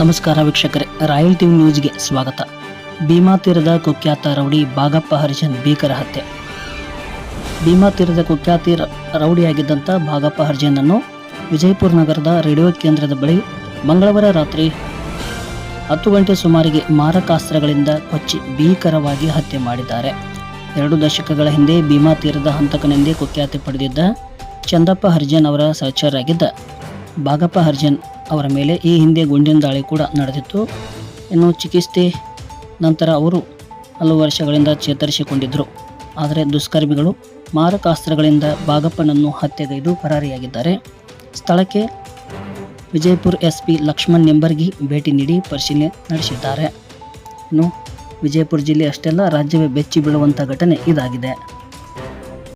ನಮಸ್ಕಾರ ವೀಕ್ಷಕರೇ, royal TV ನ್ಯೂಸ್ಗೆ ಸ್ವಾಗತ. ಭೀಮಾ ತೀರದ ಕುಖ್ಯಾತ ರೌಡಿ ಬಾಗಪ್ಪ ಹರಿಜನ್ ಭೀಕರ ಹತ್ಯೆ. ಭೀಮಾ ತೀರದ ಕುಖ್ಯಾತಿ ರೌಡಿಯಾಗಿದ್ದಂಥ ಬಾಗಪ್ಪ ಹರಿಜನನ್ನು ವಿಜಯಪುರ ನಗರದ ರೇಡಿಯೋ ಕೇಂದ್ರದ ಬಳಿ ಮಂಗಳವಾರ ರಾತ್ರಿ ಹತ್ತು ಗಂಟೆ ಸುಮಾರಿಗೆ ಮಾರಕಾಸ್ತ್ರಗಳಿಂದ ಕೊಚ್ಚಿ ಭೀಕರವಾಗಿ ಹತ್ಯೆ ಮಾಡಿದ್ದಾರೆ. ಎರಡು ದಶಕಗಳ ಹಿಂದೆ ಭೀಮಾ ತೀರದ ಹಂತಕನೆಂದೇ ಕುಖ್ಯಾತಿ ಪಡೆದಿದ್ದ ಚಂದಪ್ಪ ಹರಿಜನ್ ಅವರ ಸಹಚರಾಗಿದ್ದ ಬಾಗಪ್ಪ ಹರಿಜನ್ ಅವರ ಮೇಲೆ ಈ ಹಿಂದೆ ಗುಂಡಿನ ದಾಳಿ ಕೂಡ ನಡೆದಿತ್ತು. ಇನ್ನು ಚಿಕಿತ್ಸೆ ನಂತರ ಅವರು ಹಲವು ವರ್ಷಗಳಿಂದ ಚೇತರಿಸಿಕೊಂಡಿದ್ದರು. ಆದರೆ ದುಷ್ಕರ್ಮಿಗಳು ಮಾರಕಾಸ್ತ್ರಗಳಿಂದ ಬಾಗಪ್ಪನನ್ನು ಹತ್ಯೆಗೈದು ಪರಾರಿಯಾಗಿದ್ದಾರೆ. ಸ್ಥಳಕ್ಕೆ ವಿಜಯಪುರ ಎಸ್ ಪಿ ಲಕ್ಷ್ಮಣ್ ನಿಂಬರ್ಗಿ ಭೇಟಿ ನೀಡಿ ಪರಿಶೀಲನೆ ನಡೆಸಿದ್ದಾರೆ. ಇನ್ನು ವಿಜಯಪುರ ಜಿಲ್ಲೆ ಅಷ್ಟೆಲ್ಲ ರಾಜ್ಯವೇ ಬೆಚ್ಚಿ ಬೀಳುವಂಥ ಘಟನೆ ಇದಾಗಿದೆ.